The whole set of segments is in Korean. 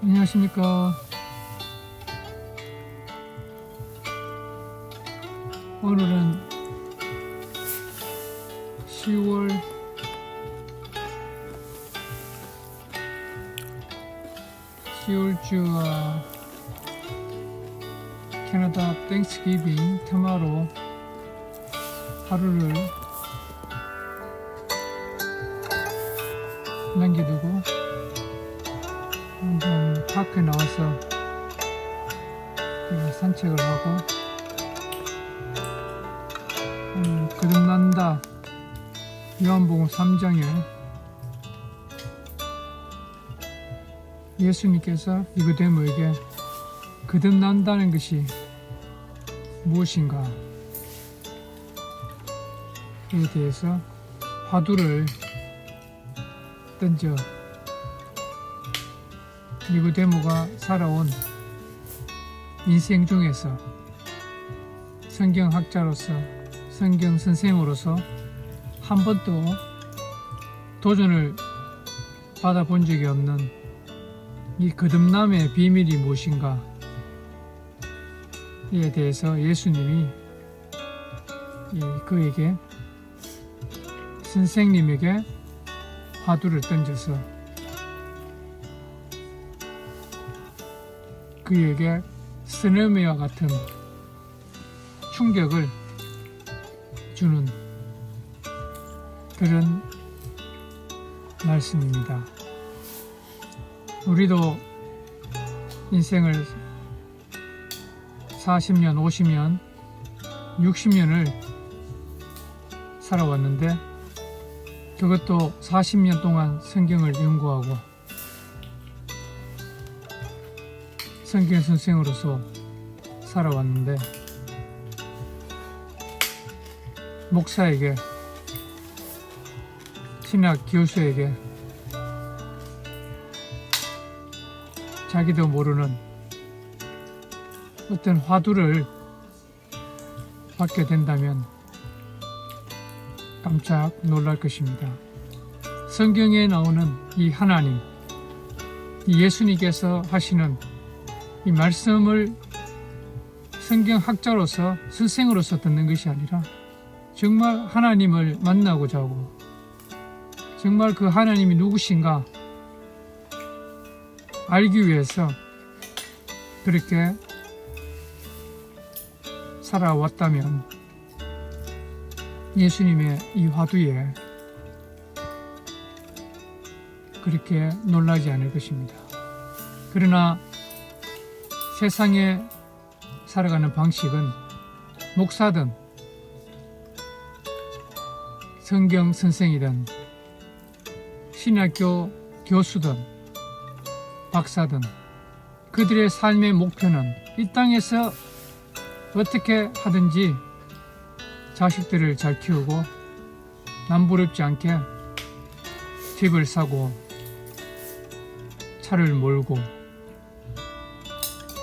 안녕하십니까. 오늘은 10월 10월주와 캐나다 땡스기빙 테마로 하루를 남겨두고 좀 파크에 나와서 이렇게 산책을 하고 오늘 거듭난다 요한복음 3장에 예수님께서 니고데모에게 거듭난다는 것이 무엇인가? 에 대해서 화두를 던져 니고데모가 살아온 인생 중에서 성경학자로서 성경 선생으로서 한 번도 도전을 받아본 적이 없는 이 거듭남의 비밀이 무엇인가? 이에 대해서 예수님이 이 그에게 선생님에게 화두를 던져서 그에게 스네미와 같은 충격을 주는 그런 말씀입니다. 우리도 인생을 40년, 50년, 60년을 살아왔는데 그것도 40년 동안 성경을 연구하고 성경 선생으로서 살아왔는데 목사에게 신학 교수에게 자기도 모르는 어떤 화두를 받게 된다면 깜짝 놀랄 것입니다. 성경에 나오는 이 하나님, 이 예수님께서 하시는 이 말씀을 성경학자로서 스승으로서 듣는 것이 아니라 정말 하나님을 만나고자 하고 정말 그 하나님이 누구신가 알기 위해서 그렇게 살아왔다면 예수님의 이 화두에 그렇게 놀라지 않을 것입니다. 그러나 세상에 살아가는 방식은 목사든 성경 선생이든 신학교 교수든 박사든 그들의 삶의 목표는 이 땅에서 어떻게 하든지 자식들을 잘 키우고 남부럽지 않게 집을 사고 차를 몰고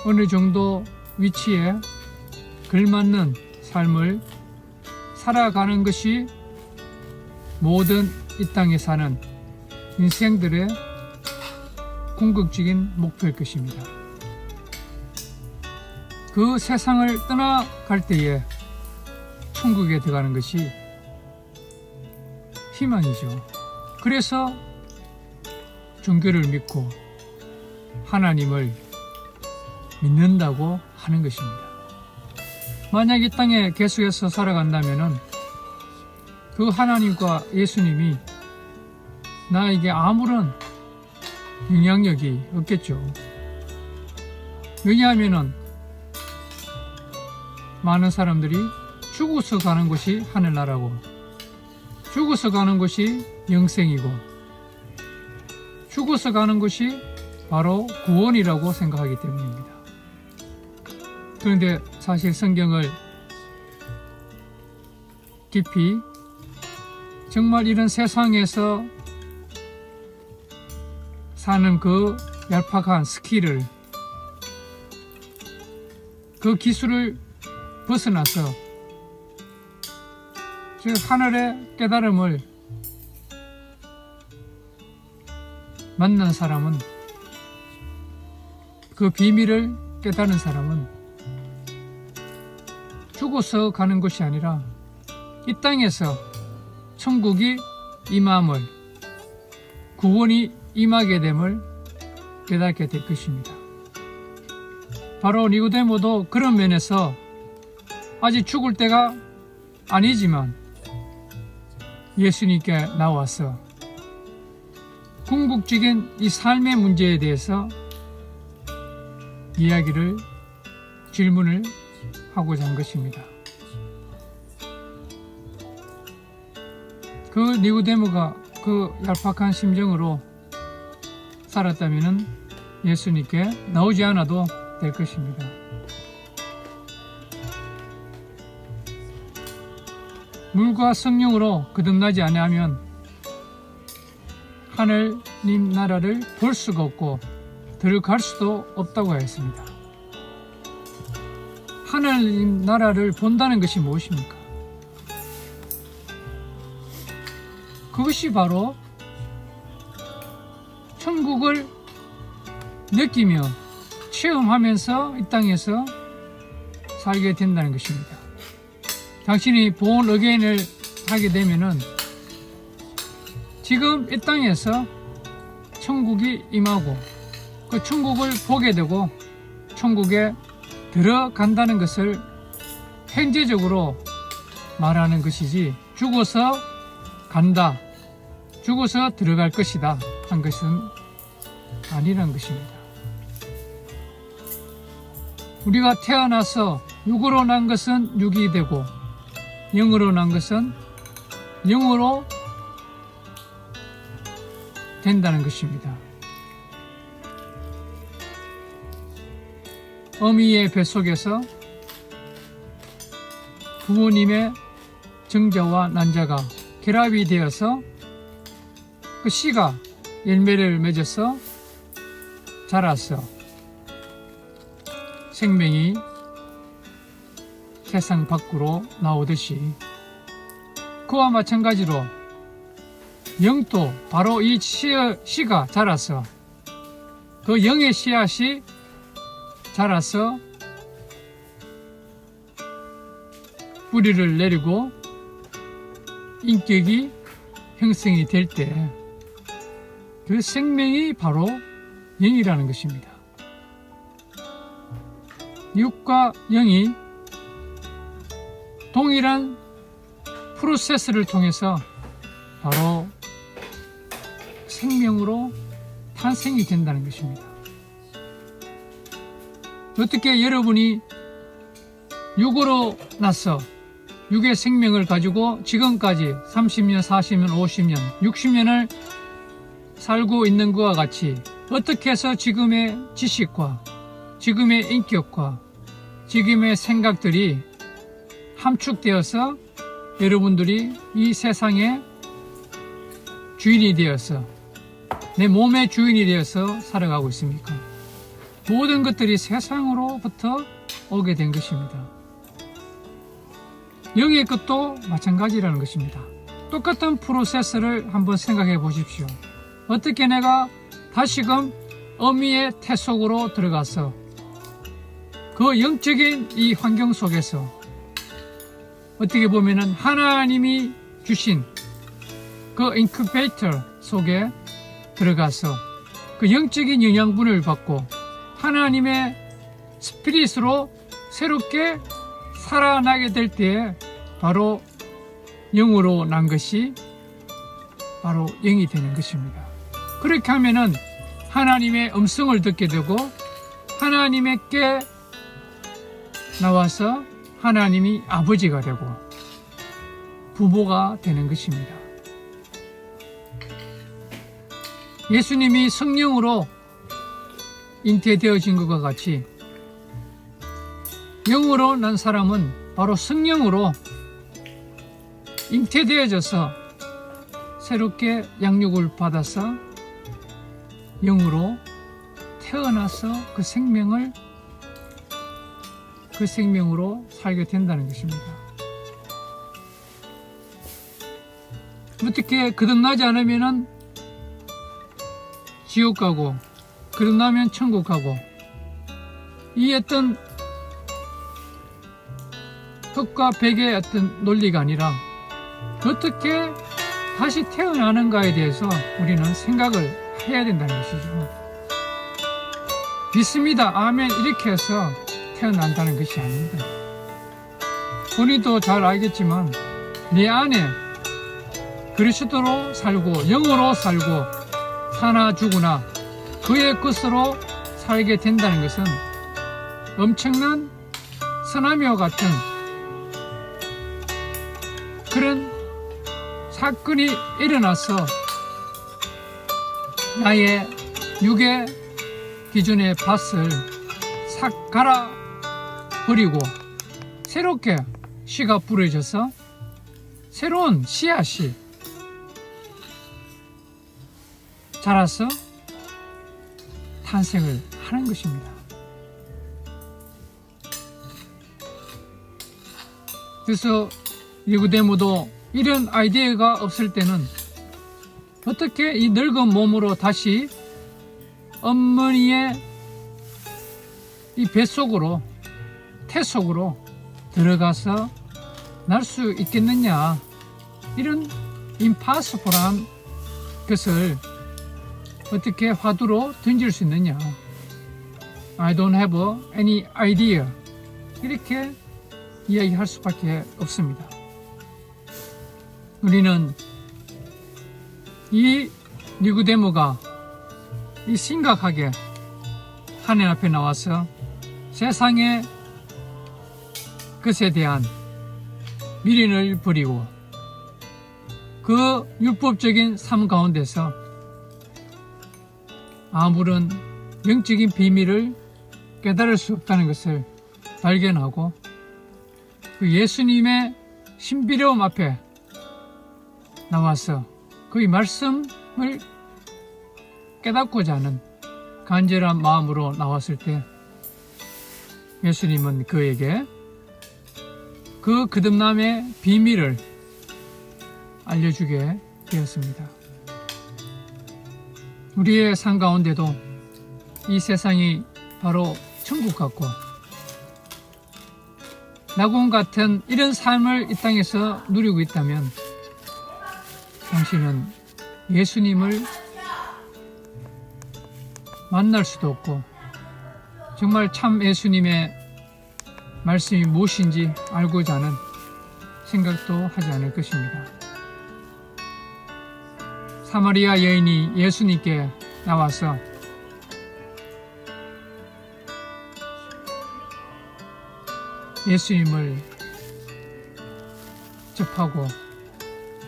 어느 정도 위치에 걸맞는 삶을 살아가는 것이 모든 이 땅에 사는 인생들의 궁극적인 목표일 것입니다. 그 세상을 떠나갈 때에 천국에 들어가는 것이 희망이죠. 그래서 종교를 믿고 하나님을 믿는다고 하는 것입니다. 만약 이 땅에 계속해서 살아간다면 그 하나님과 예수님이 나에게 아무런 영향력이 없겠죠. 왜냐하면 많은 사람들이 죽어서 가는 곳이 하늘나라고 죽어서 가는 곳이 영생이고 죽어서 가는 곳이 바로 구원이라고 생각하기 때문입니다. 그런데 사실 성경을 깊이 정말 이런 세상에서 사는 그 얄팍한 스킬을 그 기술을 벗어나서 즉 하늘의 깨달음을 만난 사람은 그 비밀을 깨달은 사람은 죽어서 가는 것이 아니라 이 땅에서 천국이 임함을 구원이 임하게 됨을 깨닫게 될 것입니다. 바로 니고데모도 그런 면에서 아직 죽을 때가 아니지만 예수님께 나와서 궁극적인 이 삶의 문제에 대해서 이야기를 질문을 하고자 한 것입니다. 그 니고데모가 그 얄팍한 심정으로 살았다면 예수님께 나오지 않아도 될 것입니다. 물과 성령으로 거듭나지 아니하면 하늘님 나라를 볼 수가 없고 들어갈 수도 없다고 하였습니다. 하늘님 나라를 본다는 것이 무엇입니까? 그것이 바로 천국을 느끼며 체험하면서 이 땅에서 살게 된다는 것입니다. 당신이 본 어게인을 하게 되면은 지금 이 땅에서 천국이 임하고 그 천국을 보게 되고 천국에 들어간다는 것을 현재적으로 말하는 것이지 죽어서 간다, 죽어서 들어갈 것이다 한 것은 아니란 것입니다. 우리가 태어나서 육으로 난 것은 육이 되고 영으로 난 것은 영으로 된다는 것입니다. 어미의 뱃속에서 부모님의 정자와 난자가 결합이 되어서 그 씨가 열매를 맺어서 자라서 생명이 세상 밖으로 나오듯이 그와 마찬가지로 영도 바로 이 씨, 씨가 자라서 그 영의 씨앗이 자라서 뿌리를 내리고 인격이 형성이 될 때 그 생명이 바로 영이라는 것입니다. 육과 영이 동일한 프로세스를 통해서 바로 생명으로 탄생이 된다는 것입니다. 어떻게 여러분이 육으로 나서 육의 생명을 가지고 지금까지 30년, 40년, 50년, 60년을 살고 있는 것과 같이 어떻게 해서 지금의 지식과 지금의 인격과 지금의 생각들이 함축되어서 여러분들이 이 세상의 주인이 되어서 내 몸의 주인이 되어서 살아가고 있습니까? 모든 것들이 세상으로부터 오게 된 것입니다. 영의 것도 마찬가지라는 것입니다. 똑같은 프로세스를 한번 생각해 보십시오. 어떻게 내가 다시금 어미의 태 속으로 들어가서 그 영적인 이 환경 속에서 어떻게 보면은 하나님이 주신 그 인큐베이터 속에 들어가서 그 영적인 영양분을 받고 하나님의 스피릿으로 새롭게 살아나게 될 때에 바로 영으로 난 것이 바로 영이 되는 것입니다. 그렇게 하면은 하나님의 음성을 듣게 되고 하나님께 나와서 하나님이 아버지가 되고 부모가 되는 것입니다. 예수님이 성령으로 잉태되어진 것과 같이 영으로 난 사람은 바로 성령으로 잉태되어져서 새롭게 양육을 받아서 영으로 태어나서 그 생명을 그 생명으로 살게 된다는 것입니다. 어떻게 거듭나지 않으면은 지옥 가고 거듭나면 천국 가고 이 어떤 흙과 백의 어떤 논리가 아니라 어떻게 다시 태어나는가에 대해서 우리는 생각을 해야 된다는 것이죠. 믿습니다. 아멘. 이렇게 해서 태어난다는 것이 아닙니다. 본인도 잘 알겠지만 내 안에 그리스도로 살고 영으로 살고 사나 죽으나 그의 것으로 살게 된다는 것은 엄청난 쓰나미와 같은 그런 사건이 일어나서 나의 육의 기준의 밭을 싹 갈아 버리고 새롭게 씨가 뿌려져서 새로운 씨앗이 자라서 탄생을 하는 것입니다. 그래서 니고데모도 이런 아이디어가 없을 때는 어떻게 이 늙은 몸으로 다시 어머니의 이 뱃속으로 태속으로 들어가서 날 수 있겠느냐 이런 임파서블한 것을 어떻게 화두로 던질 수 있느냐 I don't have any idea 이렇게 이야기할 수밖에 없습니다. 우리는 이 니구데모가 이 심각하게 하나님 앞에 나와서 세상의 것에 대한 미련을 버리고 그 율법적인 삶 가운데서 아무런 영적인 비밀을 깨달을 수 없다는 것을 발견하고 그 예수님의 신비로움 앞에 나와서 그의 말씀을 깨닫고자 하는 간절한 마음으로 나왔을 때 예수님은 그에게 그 그듭남의 비밀을 알려주게 되었습니다. 우리의 삶 가운데도 이 세상이 바로 천국 같고 낙원 같은 이런 삶을 이 땅에서 누리고 있다면 당신은 예수님을 만날 수도 없고 정말 참 예수님의 말씀이 무엇인지 알고자 하는 생각도 하지 않을 것입니다. 사마리아 여인이 예수님께 나와서 예수님을 접하고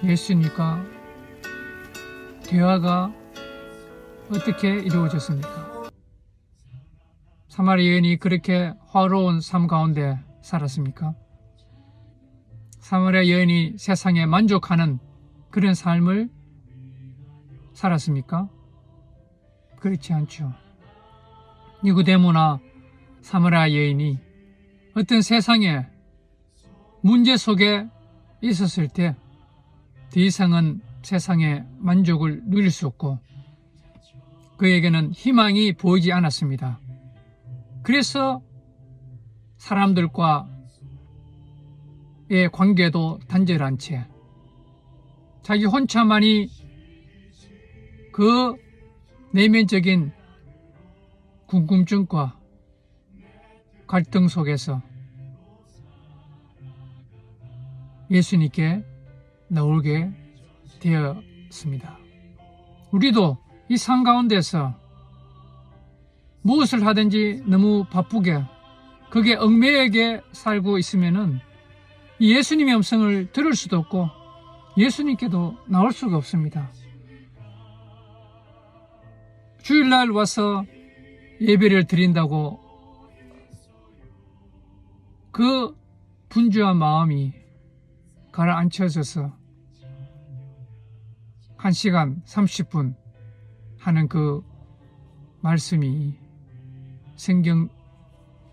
예수님과 대화가 어떻게 이루어졌습니까? 사마리 여인이 그렇게 화로운 삶 가운데 살았습니까? 사마리아 여인이 세상에 만족하는 그런 삶을 살았습니까? 그렇지 않죠. 니고데모나 사마리아 여인이 어떤 세상의 문제 속에 있었을 때 더 이상은 세상의 만족을 누릴 수 없고 그에게는 희망이 보이지 않았습니다. 그래서 사람들과의 관계도 단절한 채 자기 혼자만이 그 내면적인 궁금증과 갈등 속에서 예수님께 나오게 되었습니다. 우리도 이상 가운데서 무엇을 하든지 너무 바쁘게 그게 얽매이게 살고 있으면은 이 예수님의 음성을 들을 수도 없고 예수님께도 나올 수가 없습니다. 주일날 와서 예배를 드린다고 그 분주한 마음이 가라앉혀져서 1시간 30분 하는 그 말씀이 성경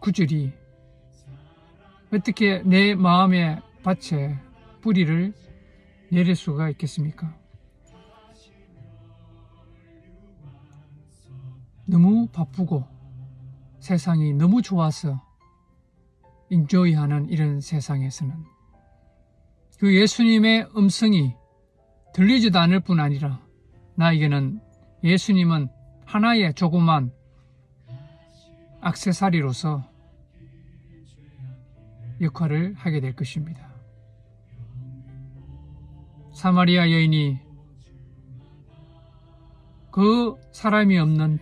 구절이 어떻게 내 마음의 밭에 뿌리를 내릴 수가 있겠습니까? 너무 바쁘고 세상이 너무 좋아서 인조이하는 이런 세상에서는 그 예수님의 음성이 들리지도 않을 뿐 아니라 나에게는 예수님은 하나의 조그만 악세사리로서 역할을 하게 될 것입니다. 사마리아 여인이 그 사람이 없는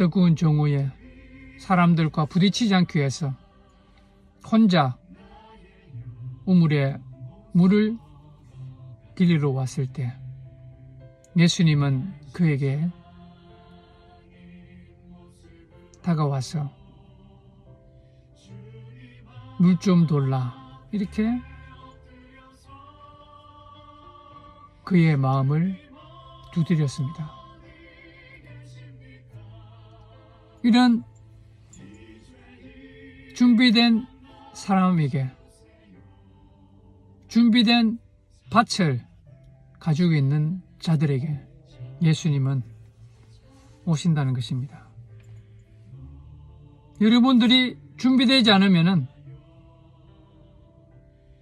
뜨거운 정오에 사람들과 부딪히지 않기 위해서 혼자 우물에 물을 길리러 왔을 때 예수님은 그에게 다가와서 물 좀 돌라 이렇게 그의 마음을 두드렸습니다. 이런 준비된 사람에게 준비된 밭을 가지고 있는 자들에게 예수님은 오신다는 것입니다. 여러분들이 준비되지 않으면은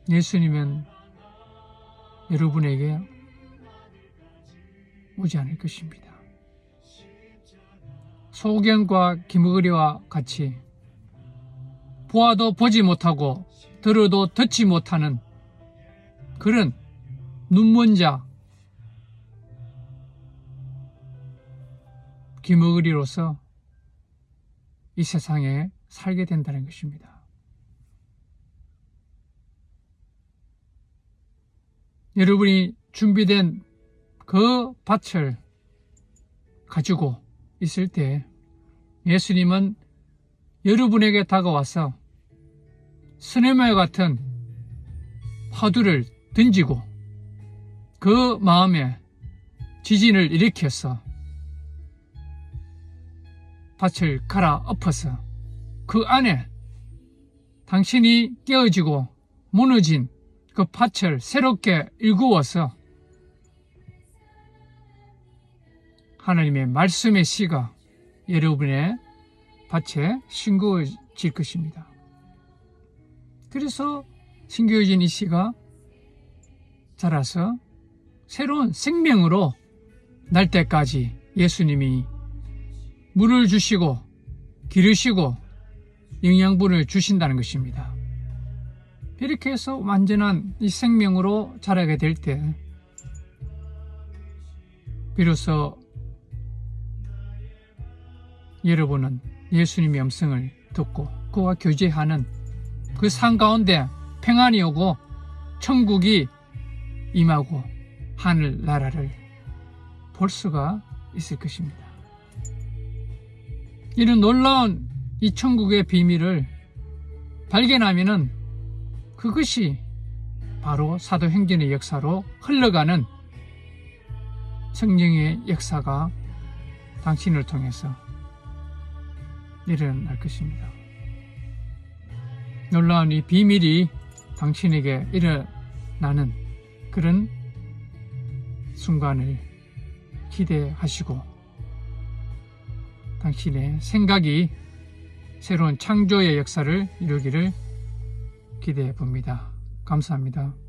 예수님은 여러분에게 오지 않을 것입니다. 소경과 김의리와 같이 보아도 보지 못하고 들어도 듣지 못하는 그런 눈먼 자 김의리로서 이 세상에 살게 된다는 것입니다. 여러분이 준비된 그 밭을 가지고 있을 때 예수님은 여러분에게 다가와서 스네메 같은 화두를 던지고 그 마음에 지진을 일으켜서 밭을 갈아 엎어서 그 안에 당신이 깨어지고 무너진 그 밭을 새롭게 일구어서 하나님의 말씀의 씨가 여러분의 밭에 심겨질 것입니다. 그래서 심겨진 이 씨가 자라서 새로운 생명으로 날 때까지 예수님이 물을 주시고 기르시고 영양분을 주신다는 것입니다. 이렇게 해서 완전한 이 생명으로 자라게 될 때 비로소 여러분은 예수님의 음성을 듣고 그와 교제하는 그 산 가운데 평안이 오고 천국이 임하고 하늘 나라를 볼 수가 있을 것입니다. 이런 놀라운 이 천국의 비밀을 발견하면은 그것이 바로 사도행전의 역사로 흘러가는 성령의 역사가 당신을 통해서 일어날 것입니다. 놀라운 이 비밀이 당신에게 일어나는 그런 순간을 기대하시고 당신의 생각이 새로운 창조의 역사를 이루기를 기대해 봅니다. 감사합니다.